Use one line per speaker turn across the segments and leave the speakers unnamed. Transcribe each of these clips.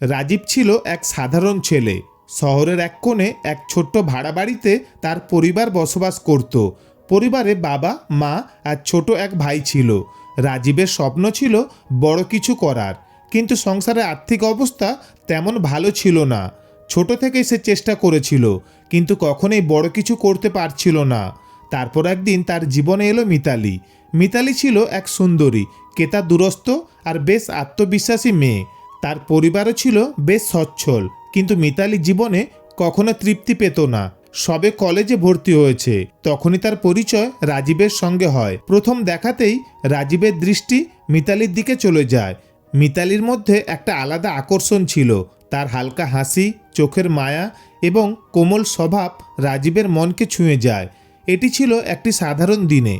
রাজীব ছিল এক সাধারণ ছেলে। শহরের এক কোণে এক ছোট্ট ভাড়া বাড়িতে তার পরিবার বসবাস করত। পরিবারে বাবা, মা আর ছোট এক ভাই ছিল। রাজীবের স্বপ্ন ছিল বড় কিছু করার, কিন্তু সংসারের আর্থিক অবস্থা তেমন ভালো ছিল না। ছোট থেকেই সে চেষ্টা করেছিল, কিন্তু কখনোই বড় কিছু করতে পারছিল না। তারপর একদিন তার জীবনে এলো মিতালি। মিতালি ছিল এক সুন্দরী, কেতা দুরস্ত আর বেশ আত্মবিশ্বাসী মেয়ে। তার পরিবারও ছিল বেশ সচ্ছল, কিন্তু মিতালি জীবনে কখনো তৃপ্তি পেত না। সবে কলেজে ভর্তি হয়েছে। তখনই তার পরিচয় রাজীবের সঙ্গে হয়। প্রথম দেখাতেই রাজীবের দৃষ্টি মিতালির দিকে চলে যায়। মিতালির মধ্যে একটা আলাদা আকর্ষণ ছিল। তার হালকা হাসি, চোখের মায়া এবং কোমল স্বভাব রাজীবের মনকে ছুঁয়ে যায়। এটি ছিল একটি সাধারণ দিনে।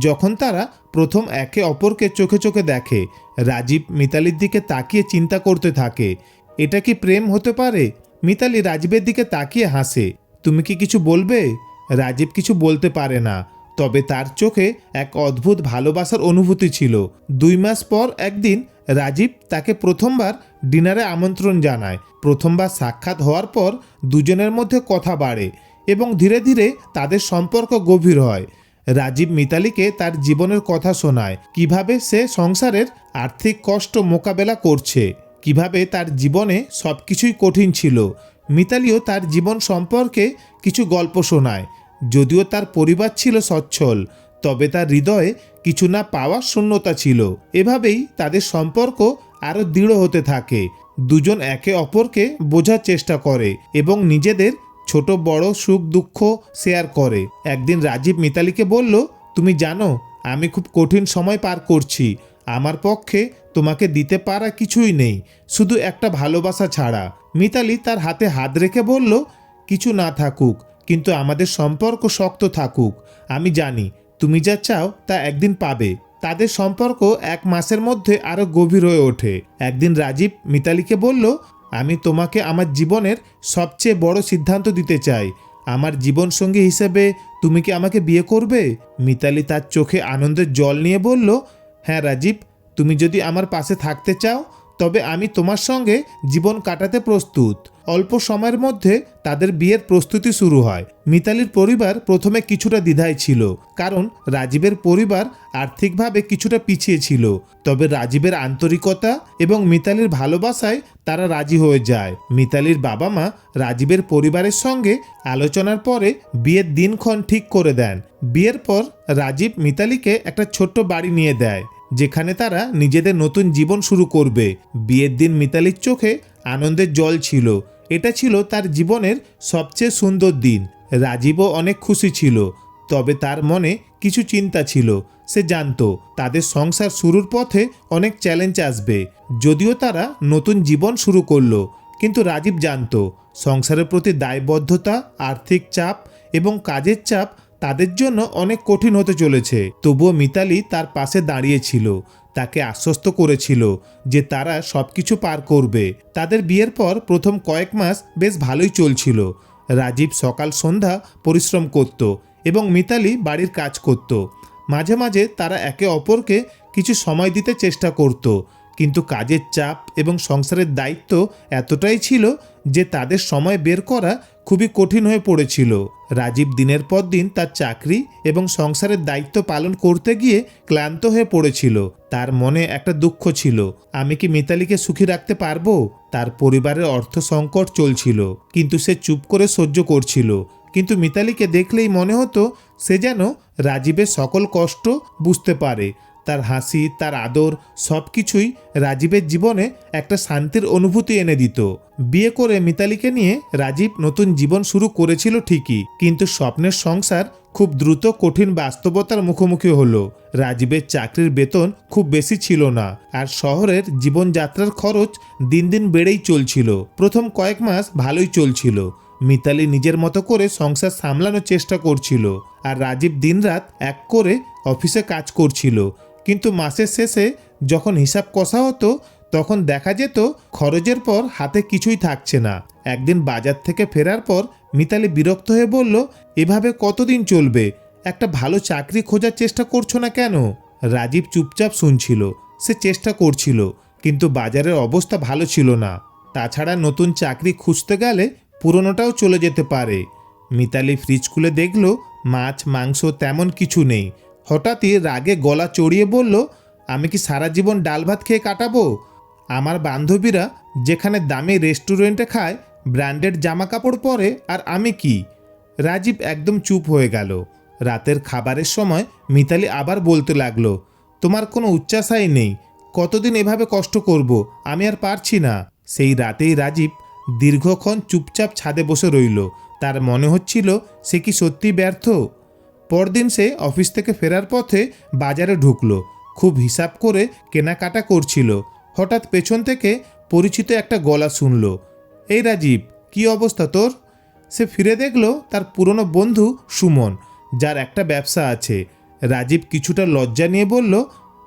যখন তারা প্রথম একে অপরকে চোখে চোখে দেখে, রাজীব মিতালির দিকে তাকিয়ে চিন্তা করতে থাকে। এটা কি প্রেম হতে পারে? মিতালি রাজীবের দিকে তাকিয়ে হাসে। তুমি কি কিছু বলবে? রাজীব কিছু বলতে পারে না। তবে তার চোখে এক অদ্ভুত ভালোবাসার অনুভূতি ছিল। দুই মাস পর একদিন রাজীব তাকে প্রথমবার ডিনারে আমন্ত্রণ জানায়। প্রথমবার সাক্ষাৎ হওয়ার পর দুজনের মধ্যে কথা বাড়ে এবং ধীরে ধীরে তাদের সম্পর্ক গভীর হয়। রাজীব মিতালিকে তার জীবনের কথা শোনায়। কীভাবে সে সংসারের আর্থিক কষ্ট মোকাবেলা করছে? কীভাবে তার জীবনে সব কিছুই কঠিন ছিল? মিতালিও তার জীবন সম্পর্কে কিছু গল্প শোনায়। যদিও তার পরিবার ছিল সচ্ছল, তবে তার হৃদয়ে কিছু না পাওয়ার শূন্যতা ছিল। এভাবেই তাদের সম্পর্ক আরও দৃঢ় হতে থাকে। দুজন একে অপরকে বোঝার চেষ্টা করে এবং নিজেদের ছোট, বড়, সুখ, দুঃখ শেয়ার করে। একদিন রাজীব মিতালিকে বলল, তুমি জানো, আমি খুব কঠিন সময় পার করছি। আমার পক্ষে তোমাকে দিতে পারা কিছুই নেই, শুধু একটা ভালোবাসা ছাড়া। মিতালি তার হাতে হাত রেখে বলল, কিছু না থাকুক, কিন্তু আমাদের সম্পর্ক শক্ত থাকুক। আমি জানি, তুমি যা চাও তা একদিন পাবে। তাদের সম্পর্ক এক মাসের মধ্যে আরও গভীর হয়ে ওঠে। একদিন রাজীব মিতালিকে বলল আমি তোমাকে আমার জীবনের সবচেয়ে বড় সিদ্ধান্ত দিতে চাই। আমার জীবনসঙ্গী হিসেবে তুমি কি আমাকে বিয়ে করবে? মিতালি তার চোখে আনন্দের জল নিয়ে বলল হ্যাঁ রাজীব, তুমি যদি আমার পাশে থাকতে চাও তবে আমি তোমার সঙ্গে জীবন কাটাতে প্রস্তুত। অল্প সময়ের মধ্যে তাদের বিয়ের প্রস্তুতি শুরু হয়। মিতালির পরিবার প্রথমে কিছুটা দ্বিধায় ছিল, কারণ রাজীবের পরিবার আর্থিকভাবে কিছুটা পিছিয়ে ছিল। তবে রাজীবের আন্তরিকতা এবং মিতালির ভালোবাসায় তারা রাজি হয়ে যায়। মিতালির বাবা মা রাজীবের পরিবারের সঙ্গে আলোচনার পরে বিয়ের দিনক্ষণ ঠিক করে দেন। বিয়ের পর রাজীব মিতালিকে একটা ছোট্ট বাড়ি নিয়ে দেয়। যেখানে তারা নিজেদের নতুন জীবন শুরু করবে। বিয়ের দিন মিতালির চোখে আনন্দের জল ছিল। এটা ছিল তার জীবনের সবচেয়ে সুন্দর দিন। রাজীবও অনেক খুশি ছিল। তবে তার মনে কিছু চিন্তা ছিল। সে জানতো, তাদের সংসার শুরুর পথে অনেক চ্যালেঞ্জ আসবে। যদিও তারা নতুন জীবন শুরু করল, কিন্তু রাজীব জানত, সংসারের প্রতি দায়বদ্ধতা, আর্থিক চাপ এবং কাজের চাপ তাদের জন্য অনেক কঠিন হতে চলেছে। তবুও মিতালি তার পাশে দাঁড়িয়েছিল, তাকে আশ্বস্ত করেছিল যে তারা সব কিছু পার করবে। তাদের বিয়ের পর প্রথম কয়েক মাস বেশ ভালোই চলছিল। রাজীব সকাল সন্ধ্যা পরিশ্রম করত এবং মিতালি বাড়ির কাজ করত। মাঝে মাঝে তারা একে অপরকে কিছু সময় দিতে চেষ্টা করত। কিন্তু কাজের চাপ এবং সংসারের দায়িত্ব এতটাই ছিল যে তাদের সময় বের করা খুবই কঠিন হয়ে পড়েছিল। রাজীব দিনের পর দিন তার চাকরি এবং সংসারের দায়িত্ব পালন করতে গিয়ে ক্লান্ত হয়ে পড়েছিল। তার মনে একটা দুঃখ ছিল, আমি কি মিতালিকে সুখী রাখতে পারব? তার পরিবারের অর্থ সংকট চলছিল, কিন্তু সে চুপ করে সহ্য করছিল। কিন্তু মিতালিকে দেখলেই মনে হতো সে যেন রাজীবের সকল কষ্ট বুঝতে পারে। তার হাসি, তার আদর সব কিছুই রাজীবের জীবনে একটা শান্তির অনুভূতি এনে দিত। বিয়ে করে মিতালিকে নিয়ে রাজীব নতুন জীবন শুরু করেছিল ঠিকই, কিন্তু স্বপ্নের সংসার খুব দ্রুত কঠিন বাস্তবতার মুখোমুখি হলো। রাজীবের চাকরির বেতন খুব বেশি ছিল না, আর শহরের জীবনযাত্রার খরচ দিন দিন বেড়েই চলছিল। প্রথম কয়েক মাস ভালোই চলছিল। মিতালি নিজের মতো করে সংসার সামলানোর চেষ্টা করছিল, আর রাজীব দিনরাত এক করে অফিসে কাজ করছিল। কিন্তু মাসের শেষে যখন হিসাব কষা হতো, তখন দেখা যেত খরচের পর হাতে কিছুই থাকছে না। একদিন বাজার থেকে ফেরার পর মিতালি বিরক্ত হয়ে বলল, এভাবে কতদিন চলবে? একটা ভালো চাকরি খোঁজার চেষ্টা করছ না কেন? রাজীব চুপচাপ শুনছিল, সে চেষ্টা করছিল, কিন্তু বাজারের অবস্থা ভালো ছিল না। তাছাড়া নতুন চাকরি খুঁজতে গেলে পুরনোটাও চলে যেতে পারে। মিতালি ফ্রিজ খুলে দেখল, মাছ, মাংস তেমন কিছু নেই। হঠাৎই রাগে গলা চড়িয়ে বলল, আমি কি সারা জীবন ডাল ভাত খেয়ে কাটাবো? আমার বান্ধবীরা যেখানে দামি রেস্টুরেন্টে খায়, ব্র্যান্ডেড জামা কাপড় পরে, আর আমি কি? রাজীব একদম চুপ হয়ে গেল। রাতের খাবারের সময় মিতালি আবার বলতে লাগল, তোমার কোনো উচ্চাশাই নেই, কতদিন এভাবে কষ্ট করব, আমি আর পারছি না। সেই রাতেই রাজীব দীর্ঘক্ষণ চুপচাপ ছাদে বসে রইল। তার মনে হচ্ছিল, সে কি সত্যি ব্যর্থ? পরদিন সে অফিস থেকে ফেরার পথে বাজারে ঢুকলো। খুব হিসাব করে কেনাকাটা করছিল। হঠাৎ পেছন থেকে পরিচিত একটা গলা শুনল। এই রাজীব, কি অবস্থা তোর? সে ফিরে দেখল তার পুরনো বন্ধু সুমন, যার একটা ব্যবসা আছে। রাজীব কিছুটা লজ্জা নিয়ে বলল,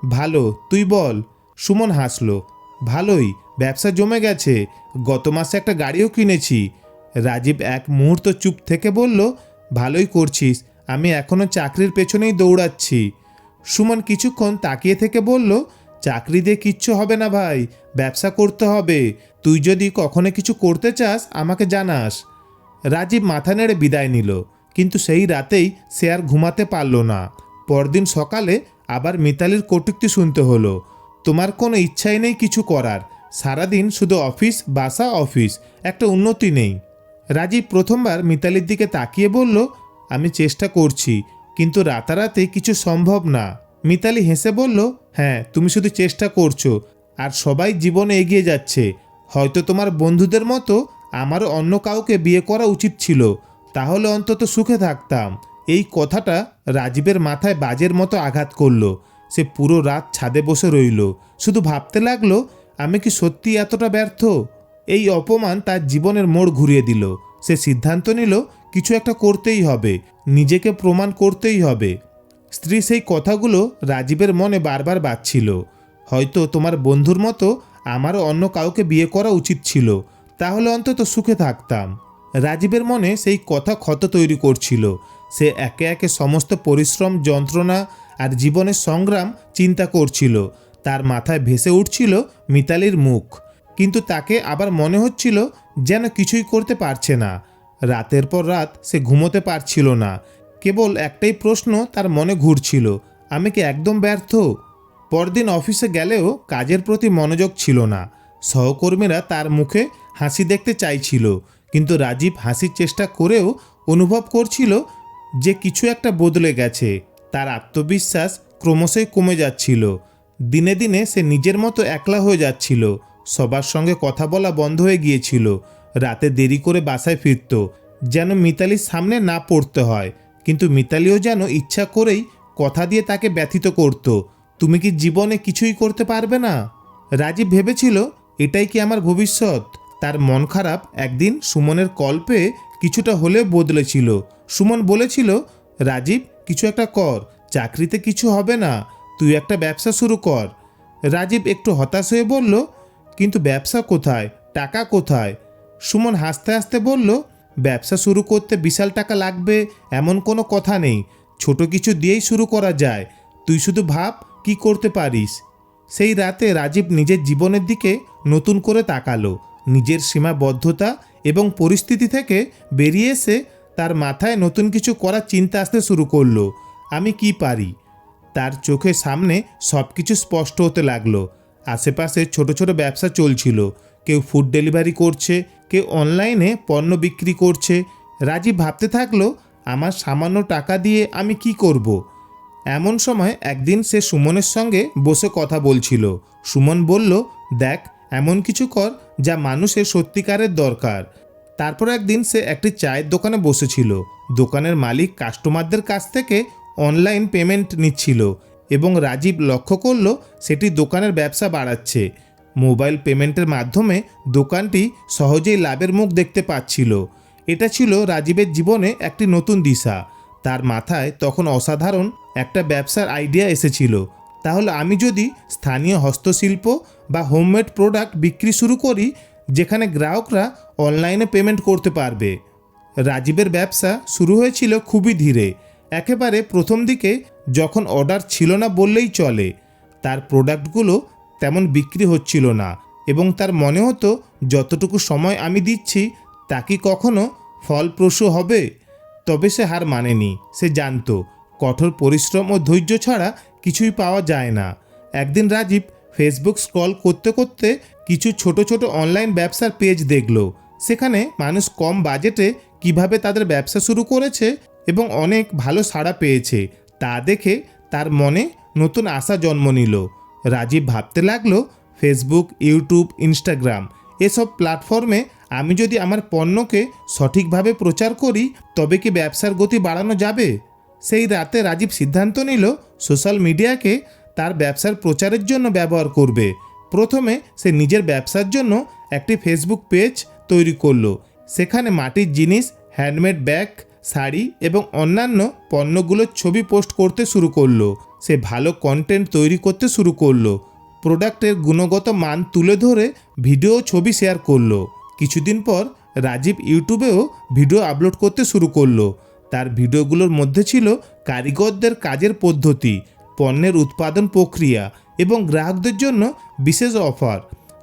ভালো, তুই বল। সুমন হাসলো, ভালোই, ব্যবসা জমে গেছে। গত মাসে একটা গাড়িও কিনেছি। রাজীব এক মুহূর্ত চুপ থেকে বলল, ভালোই করছিস। আমি এখনও চাকরির পেছনেই দৌড়াচ্ছি। সুমন কিছুক্ষণ তাকিয়ে থেকে বলল, চাকরি দিয়ে কিচ্ছু হবে না ভাই, ব্যবসা করতে হবে। তুই যদি কখনো কিছু করতে চাস, আমাকে জানাস। রাজীব মাথা নেড়ে বিদায় নিল, কিন্তু সেই রাতেই সে আর ঘুমাতে পারল না। পরদিন সকালে আবার মিতালির কটুক্তি শুনতে হলো, তোমার কোনো ইচ্ছাই নেই কিছু করার। সারাদিন শুধু অফিস, বাসা, অফিস, একটা উন্নতি নেই। রাজীব প্রথমবার মিতালির দিকে তাকিয়ে বলল আমি চেষ্টা করছি, কিন্তু রাতারাতি কিছু সম্ভব না। মিতালি হেসে বলল হ্যাঁ তুমি শুধু চেষ্টা করছ, আর সবাই জীবনে এগিয়ে যাচ্ছে। হয়তো তোমার বন্ধুদের মতো আমারও অন্য কাউকে বিয়ে করা উচিত ছিল, তাহলে অন্তত সুখে থাকতাম। এই কথাটা রাজীবের মাথায় বাজের মতো আঘাত করল। সে পুরো রাত ছাদে বসে রইল। শুধু ভাবতে লাগল, আমি কি সত্যি এতটা ব্যর্থ? এই অপমান তার জীবনের মোড় ঘুরিয়ে দিল। সে সিদ্ধান্ত নিল কিছু একটা করতেই হবে, নিজেকে প্রমাণ করতেই হবে। স্ত্রী সেই কথাগুলো রাজীবের মনে বারবার বাজছিল। হয়তো তোমার বন্ধুর মতো আমারও অন্য কাউকে বিয়ে করা উচিত ছিল, তাহলে অন্তত সুখে থাকতাম। রাজীবের মনে সেই কথা ক্ষত তৈরি করছিল। সে একে একে সমস্ত পরিশ্রম, যন্ত্রণা আর জীবনের সংগ্রাম চিন্তা করছিল। তার মাথায় ভেসে উঠছিল মিতালির মুখ। কিন্তু তাকে আবার মনে হচ্ছিল যেন কিছুই করতে পারছে না। রাতের পর রাত সে ঘুমোতে পারছিল না। কেবল একটাই প্রশ্ন তার মনে ঘুরছিল, আমি কি একদম ব্যর্থ? পরদিন অফিসে গেলেও কাজের প্রতি মনোযোগ ছিল না। সহকর্মীরা তার মুখে হাসি দেখতে চাইছিল, কিন্তু রাজীব হাসির চেষ্টা করেও অনুভব করছিল যে কিছু একটা বদলে গেছে। তার আত্মবিশ্বাস ক্রমশই কমে যাচ্ছিল। দিনে দিনে সে নিজের মতো একলা হয়ে যাচ্ছিল, সবার সঙ্গে কথা বলা বন্ধ হয়ে গিয়েছিল। রাতে দেরি করে বাসায় ফিরত, যেন মিতালির সামনে না পড়তে হয়। কিন্তু মিতালিও যেন ইচ্ছা করেই কথা দিয়ে তাকে ব্যথিত করত, তুমি কি জীবনে কিছুই করতে পারবে না? রাজীব ভেবেছিল, এটাই কি আমার ভবিষ্যৎ? তার মন খারাপ একদিন সুমনের কল্পে কিছুটা হলে বদলেছিল। সুমন বলেছিল, রাজীব, কিছু একটা কর, চাকরিতে কিছু হবে না, তুই একটা ব্যবসা শুরু কর। রাজীব একটু হতাশ হয়ে বলল, কিন্তু ব্যবসা কোথায়? টাকা কোথায়? সুমন হাসতে হাসতে বলল, ব্যবসা শুরু করতে বিশাল টাকা লাগবে, এমন কোনো কথা নেই। ছোট কিছু দিয়েই শুরু করা যায়। তুই শুধু ভাব কি করতে পারিস। সেই রাতে রাজীব নিজের জীবনের দিকে নতুন করে তাকালো। নিজের সীমাবদ্ধতা এবং পরিস্থিতি থেকে বেরিয়ে এসে তার মাথায় নতুন কিছু করার চিন্তা আসতে শুরু করল। আমি কি পারি? তার চোখের সামনে সব কিছু স্পষ্ট হতে লাগল। আশেপাশে ছোট ছোট ব্যবসা চলছিল। কেউ ফুড ডেলিভারি করছে, কেউ অনলাইনে পণ্য বিক্রি করছে। রাজীব ভাবতে থাকল, আমার সামান্য টাকা দিয়ে আমি কি করব। এমন সময় একদিন সে সুমনের সঙ্গে বসে কথা বলছিল। সুমন বলল, দেখ, এমন কিছু কর যা মানুষের সত্যিকারের দরকার। তারপর একদিন সে একটি চায়ের দোকানে বসেছিল। দোকানের মালিক কাস্টমারদের কাছ থেকে অনলাইন পেমেন্ট নিচ্ছিল এবং রাজীব লক্ষ্য করল, সেটি দোকানের ব্যবসা বাড়াচ্ছে। মোবাইল পেমেন্টের মাধ্যমে দোকানটি সহজেই লাভের মুখ দেখতে পাচ্ছিল। এটা ছিল রাজীবের জীবনে একটি নতুন দিশা। তার মাথায় তখন অসাধারণ একটা ব্যবসার আইডিয়া এসেছিল। তাহলে আমি যদি স্থানীয় হস্তশিল্প বা হোমমেড প্রোডাক্ট বিক্রি শুরু করি, যেখানে গ্রাহকরা অনলাইনে পেমেন্ট করতে পারবে। রাজীবের ব্যবসা শুরু হয়েছিল খুবই ধীরে। একেবারে প্রথম দিকে যখন অর্ডার ছিল না বললেই চলে। তার প্রোডাক্টগুলো তেমন বিক্রি হচ্ছিল না এবং তার মনে হতো, যতটুকু সময় আমি দিচ্ছি, তা কি কখনো ফলপ্রসূ হবে? তবে সে হার মানেনি। সে জানতো, কঠোর পরিশ্রম ও ধৈর্য ছাড়া কিছুই পাওয়া যায় না। একদিন রাজীব ফেসবুক স্ক্রল করতে করতে কিছু ছোট ছোট অনলাইন ব্যবসার পেজ দেখল। সেখানে মানুষ কম বাজেটে কীভাবে তাদের ব্যবসা শুরু করেছে এবং অনেক ভালো সাড়া পেয়েছে, তা দেখে তার মনে নতুন আশা জন্ম নিল। রাজীব ভাবতে লাগল ফেসবুক ইউটিউব ইনস্টাগ্রাম এসব প্ল্যাটফর্মে আমি যদি আমার পণ্যকে সঠিকভাবে প্রচার করি, তবে কি ব্যবসার গতি বাড়ানো যাবে? সেই রাতে রাজীব সিদ্ধান্ত নিল সোশ্যাল মিডিয়াকে তার ব্যবসার প্রচারের জন্য ব্যবহার করবে। প্রথমে সে নিজের ব্যবসার জন্য একটি ফেসবুক পেজ তৈরি করল। সেখানে মাটির জিনিস হ্যান্ডমেড ব্যাগ শাড়ি এবং অন্যান্য পণ্যগুলোর ছবি পোস্ট করতে শুরু করল। সে ভালো কন্টেন্ট তৈরি করতে শুরু করল। প্রোডাক্টের গুণগত মান তুলে ধরে ভিডিও ছবি শেয়ার করল। কিছুদিন পর রাজীব ইউটিউবেও ভিডিও আপলোড করতে শুরু করল। তার ভিডিওগুলোর মধ্যে ছিল কারিগরদের কাজের পদ্ধতি, পণ্যের উৎপাদন প্রক্রিয়া এবং গ্রাহকদের জন্য বিশেষ অফার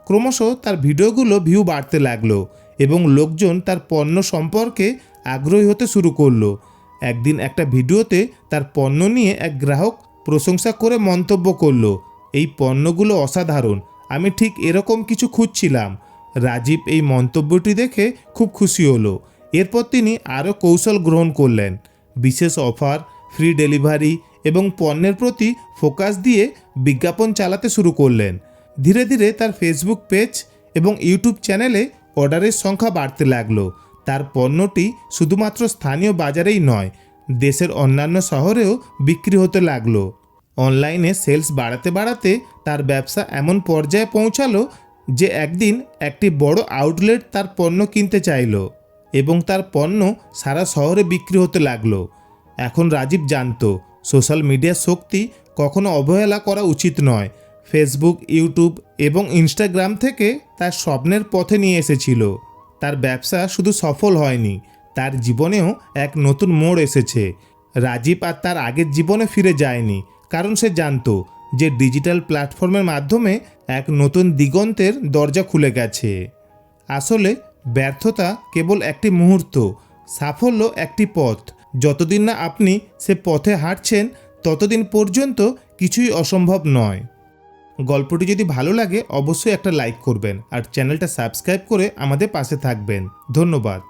ক্রমশ তার ভিডিওগুলো ভিউ বাড়তে লাগল এবং লোকজন তার পণ্য সম্পর্কে আগ্রহী হতে শুরু করল। একদিন একটা ভিডিওতে তার পণ্য নিয়ে এক গ্রাহক প্রশংসা করে মন্তব্য করল, এই পণ্যগুলো অসাধারণ, আমি ঠিক এরকম কিছু খুঁজছিলাম। রাজীব এই মন্তব্যটি দেখে খুব খুশি হলো। এরপর তিনি আরও কৌশল গ্রহণ করলেন। বিশেষ অফার, ফ্রি ডেলিভারি এবং পণ্যের প্রতি ফোকাস দিয়ে বিজ্ঞাপন চালাতে শুরু করলেন। ধীরে ধীরে তার ফেসবুক পেজ এবং ইউটিউব চ্যানেলে অর্ডারের সংখ্যা বাড়তে লাগল। তার পণ্যটি শুধুমাত্র স্থানীয় বাজারেই নয়, দেশের অন্যান্য শহরেও বিক্রি হতে লাগল। অনলাইনে সেলস বাড়াতে বাড়াতে তার ব্যবসা এমন পর্যায়ে পৌঁছালো যে একদিন একটি বড় আউটলেট তার পণ্য কিনতে চাইলো এবং তার পণ্য সারা শহরে বিক্রি হতে লাগল। এখন রাজীব জানতো, সোশ্যাল মিডিয়ার শক্তি কখনো অবহেলা করা উচিত নয়। ফেসবুক, ইউটিউব এবং ইনস্টাগ্রাম থেকে তার স্বপ্নের পথে নিয়ে এসেছিল। তার ব্যবসা শুধু সফল হয়নি, তার জীবনেও এক নতুন মোড় এসেছে। রাজীব আর তার আগের জীবনে ফিরে যায়নি, কারণ সে জানতো যে ডিজিটাল প্ল্যাটফর্মের মাধ্যমে এক নতুন দিগন্তের দরজা খুলে গেছে। আসলে ব্যর্থতা কেবল একটি মুহূর্ত, সাফল্য একটি পথ। যতদিন না আপনি সে পথে হাঁটছেন, ততদিন পর্যন্ত কিছুই অসম্ভব নয়। গল্পটি যদি ভালো লাগে, অবশ্যই একটা লাইক করবেন আর চ্যানেলটা সাবস্ক্রাইব করে আমাদের পাশে থাকবেন। ধন্যবাদ।